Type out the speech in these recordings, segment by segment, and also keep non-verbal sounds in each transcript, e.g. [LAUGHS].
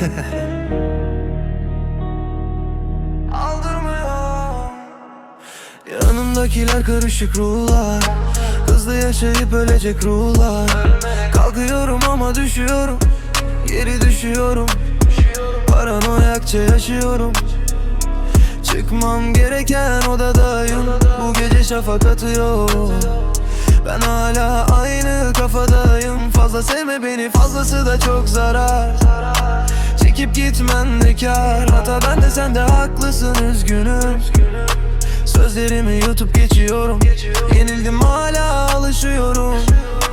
[LAUGHS] Aldırmıyor Yanımdakiler karışık ruhlar. Hızlı yaşayıp ölecek ruhlar. Kalkıyorum ama düşüyorum. Geri düşüyorum. Paranoyakça yaşıyorum. Çıkmam gereken odadayım. Bu gece şafak atıyor Ben hala Fazla sevme beni fazlası da çok zarar. Çekip gitmen de kar Hata ben de sen de haklısın üzgünüm. Sözlerimi yutup geçiyorum. Yenildim hala alışıyorum.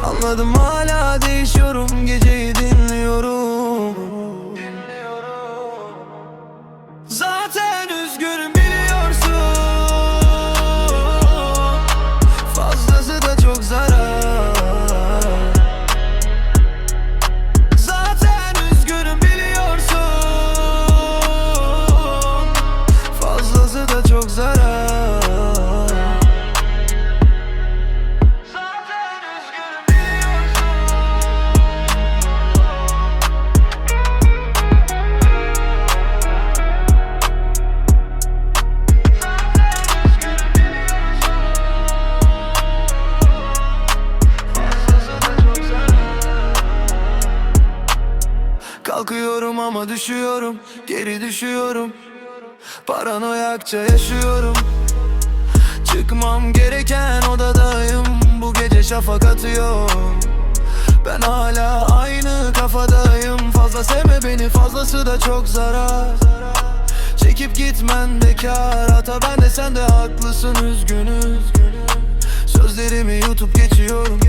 Anladım hala değişiyorum Kalkıyorum ama düşüyorum Geri düşüyorum. Paranoyakça yaşıyorum. Çıkmam gereken odadayım. Bu gece şafak atıyor Ben hala aynı kafadayım. Fazla sevme beni fazlası da çok zarar. Çekip gitmen de kar Hata ben de sen de haklısın üzgünüm. Sözlerimi yutup geçiyorum